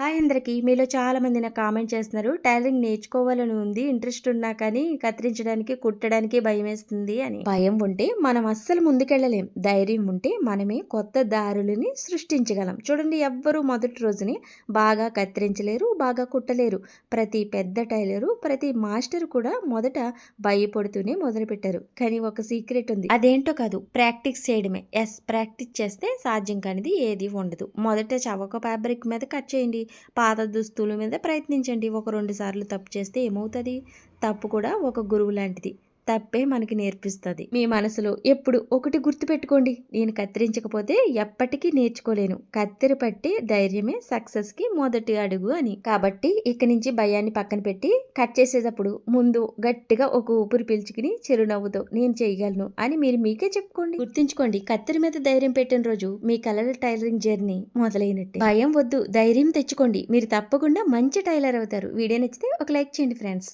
Hi అందరికి. మీలో చాలామంది నాకు కామెంట్ చేస్తున్నారు. టైలరింగ్ నేర్చుకోవాలని ఉంది ఇంట్రెస్ట్ ఉన్నా కానీ కత్తిరించడానికి కుట్టడానికి భయం వేస్తుంది అని. భయం ఉంటే మనం అస్సలు ముందుకెళ్ళలేం. ధైర్యం ఉంటే మనమే కొత్త దారులని సృష్టించగలం. చూడండి ఎవ్వరూ మొదటి రోజుని బాగా కత్తిరించలేరు బాగా కుట్టలేరు. ప్రతి పెద్ద టైలరు ప్రతి మాస్టర్ కూడా మొదట భయపడుతూనే మొదలుపెట్టారు. కానీ ఒక సీక్రెట్ ఉంది. అదేంటో కాదు ప్రాక్టీస్ చేయడమే. ఎస్ ప్రాక్టీస్ చేస్తే సాధ్యం కానిది ఏది ఉండదు. మొదట చవక ఫ్యాబ్రిక్ మీద కట్ చేయండి. పాత దుస్తుల మీద ప్రయత్నించండి. ఒక రెండు సార్లు తప్పు చేస్తే ఏమవుతుంది? తప్పు కూడా ఒక గురువు లాంటిది. తప్పే మనకి నేర్పిస్తుంది. మీ మనసులో ఎప్పుడు ఒకటి గుర్తుపెట్టుకోండి. నేను కత్తిరించకపోతే ఎప్పటికీ నేర్చుకోలేను. కత్తిరి పట్టి ధైర్యమే సక్సెస్కి మొదటి అడుగు అని. కాబట్టి ఇక నుంచి భయాన్ని పక్కన పెట్టి కట్ చేసేటప్పుడు ముందు గట్టిగా ఒక ఊపిరి పీల్చుకుని చిరునవ్వుతో నేను చేయగలను అని మీరు మీకే చెప్పుకోండి. గుర్తుంచుకోండి కత్తెర మీద ధైర్యం పెట్టిన రోజు మీ కలర్ టైలరింగ్ జర్నీ మొదలైనట్టు. భయం వద్దు ధైర్యం తెచ్చుకోండి. మీరు తప్పకుండా మంచి టైలర్ అవుతారు. వీడియో నచ్చితే ఒక లైక్ చేయండి ఫ్రెండ్స్